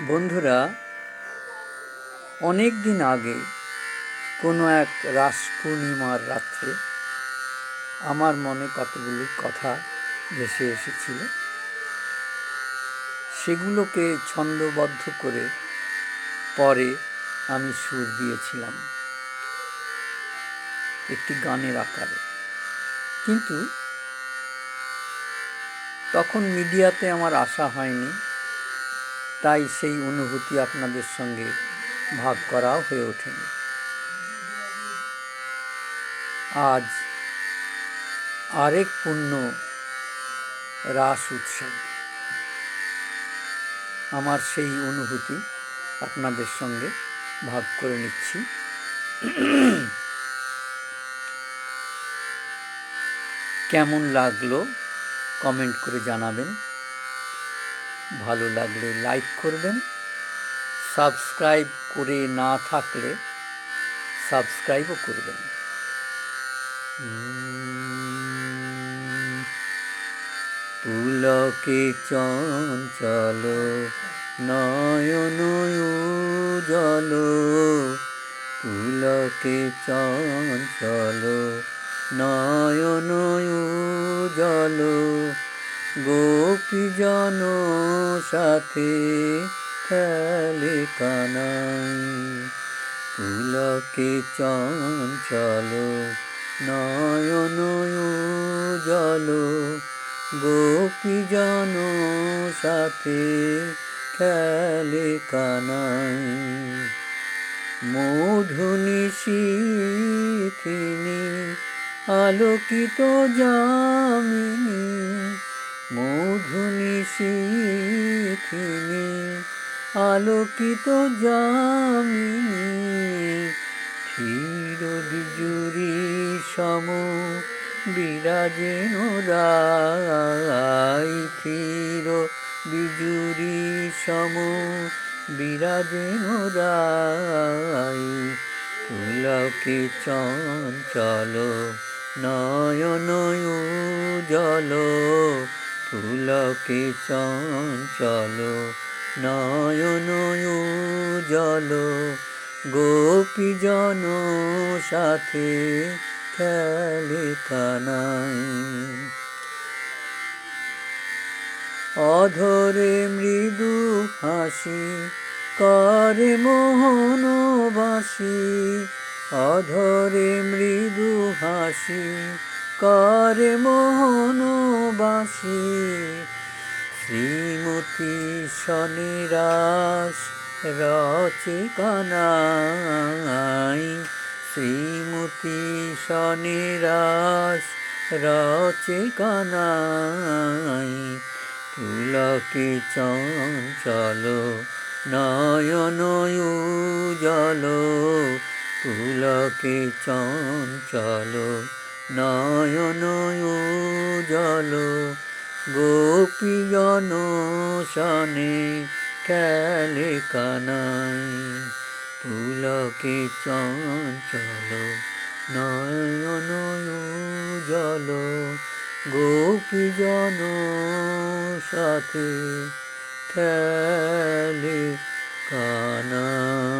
বন্ধুরা অনেক দিন আগে কোনো এক রাস পূর্ণিমার রাত্রে আমার মনে কতগুলো কথা ভেসে এসেছিল। সেগুলোকে ছন্দবদ্ধ করে পরে আমি সুর দিয়েছিলাম একটি গানের আকারে। কিন্তু তখন মিডিয়াতে আমার আশা হয়নি তাই সেই অনুভূতি আপনাদের সঙ্গে ভাগ করা হয়ে ওঠেনি। আজ আরেক পূর্ণ রাস উৎসব। আমার সেই অনুভূতি আপনাদের সঙ্গে ভাগ করে নিচ্ছি। কেমন লাগল কমেন্ট করে জানাবেন। ভালো লাগলে লাইক করবেন। সাবস্ক্রাইব করে না থাকলে সাবস্ক্রাইবও করবেন। পুলকে চঞ্চল, নয়ন জল পুলকে চঞ্চল, নয়ন জল গোপীজন সাথে খেলে কানাই। পুলকে চঞ্চল, নয়ন জল গোপীজন সাথে খেলে কানাই। মধুনি শিখিনি আলোকিত মধুনি শিখিনি, আলোকিত যামিনী ক্ষীর বিজুরি সম বিরাজেন রাই ক্ষীর বিজুরি সম বিরাজেন রাই পুলকে চঞ্চল, নয়ন জল পুলকে চঞ্চল, নয়ন জল গোপীজন সাথে খেলে অধরে মৃদু হাসি করে মোহনবাসী অধরে মৃদু হাসি করে মোহনবাসী শ্রীমতী শনিরাস রচে কানাই শ্রীমতী শনিরাস রচে কানাই পুলকে চঞ্চল নয়ন জল পুলকে চঞ্চল নয়ন জল গোপীজন সনে খেলে কানাই পুলকে চঞ্চল। নয়ন জল গোপীজন সাথে খেলে কানাই।